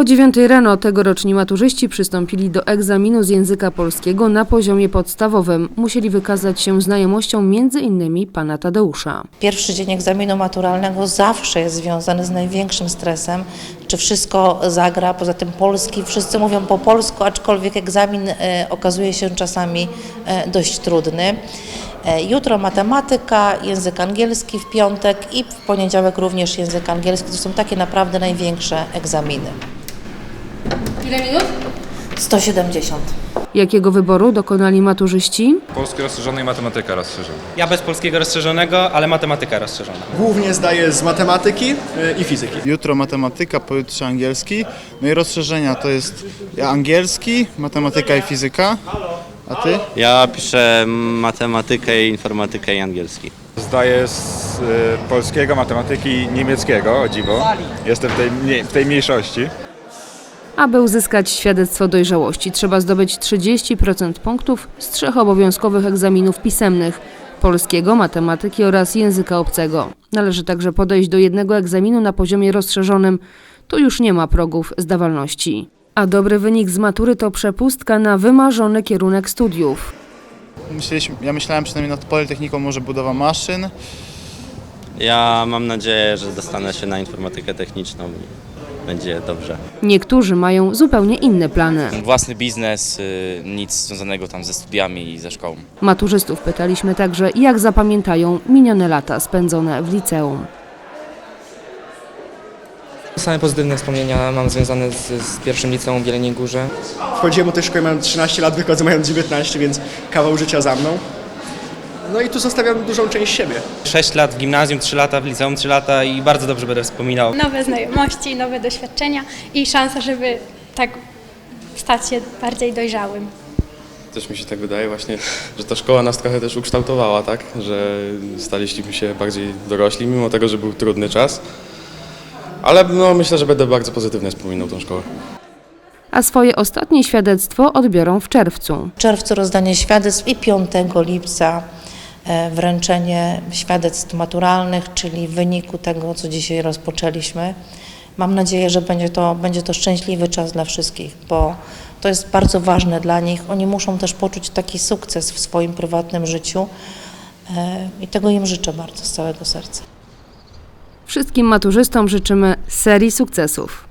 O 9 rano tegoroczni maturzyści przystąpili do egzaminu z języka polskiego na poziomie podstawowym. Musieli wykazać się znajomością innymi pana Tadeusza. Pierwszy dzień egzaminu maturalnego zawsze jest związany z największym stresem, czy wszystko zagra, poza tym polski, wszyscy mówią po polsku, aczkolwiek egzamin e, okazuje się czasami e, dość trudny. E, Jutro matematyka, język angielski w piątek i w poniedziałek również język angielski. To są takie naprawdę największe egzaminy. Ile minut? 170. Jakiego wyboru dokonali maturzyści? Polski rozszerzony i matematyka rozszerzony. Ja bez polskiego rozszerzonego, ale matematyka rozszerzona. Głównie zdaję z matematyki y, i fizyki. Jutro matematyka, pojutrze angielski. No i rozszerzenia to jest angielski, matematyka i fizyka. A ty? Ja piszę matematykę, informatykę i angielski. Zdaję z y, polskiego, matematyki, niemieckiego, o dziwo. Jestem w tej, w tej mniejszości. Aby uzyskać świadectwo dojrzałości, trzeba zdobyć 30% punktów z trzech obowiązkowych egzaminów pisemnych polskiego, matematyki oraz języka obcego. Należy także podejść do jednego egzaminu na poziomie rozszerzonym. Tu już nie ma progów zdawalności. A dobry wynik z matury to przepustka na wymarzony kierunek studiów. Myśleliśmy, ja myślałem przynajmniej nad Politechniką może budowa maszyn. Ja mam nadzieję, że dostanę się na informatykę techniczną będzie dobrze. Niektórzy mają zupełnie inne plany. własny biznes, y, nic związanego tam ze studiami i ze szkołą. Maturzystów pytaliśmy także, jak zapamiętają minione lata spędzone w liceum. Same pozytywne wspomnienia mam związane z, z pierwszym liceum w Jeleniej Górze. Wchodziłem do tej szkoły, mając 13 lat, wychodzę mając 19, więc kawał życia za mną. No i tu zostawiam dużą część siebie. 6 lat w gimnazjum, 3 lata w liceum, 3 lata i bardzo dobrze będę wspominał. Nowe znajomości, nowe doświadczenia i szansa, żeby tak stać się bardziej dojrzałym. Też mi się tak wydaje właśnie, że ta szkoła nas trochę też ukształtowała, tak? Że staliśmy się bardziej dorośli, mimo tego, że był trudny czas. Ale no, myślę, że będę bardzo pozytywnie wspominał tą szkołę. A swoje ostatnie świadectwo odbiorą w czerwcu. W czerwcu rozdanie świadectw i 5 lipca wręczenie świadectw maturalnych, czyli wyniku tego, co dzisiaj rozpoczęliśmy. Mam nadzieję, że będzie to, będzie to szczęśliwy czas dla wszystkich, bo to jest bardzo ważne dla nich. Oni muszą też poczuć taki sukces w swoim prywatnym życiu e, i tego im życzę bardzo z całego serca. Wszystkim maturzystom życzymy serii sukcesów.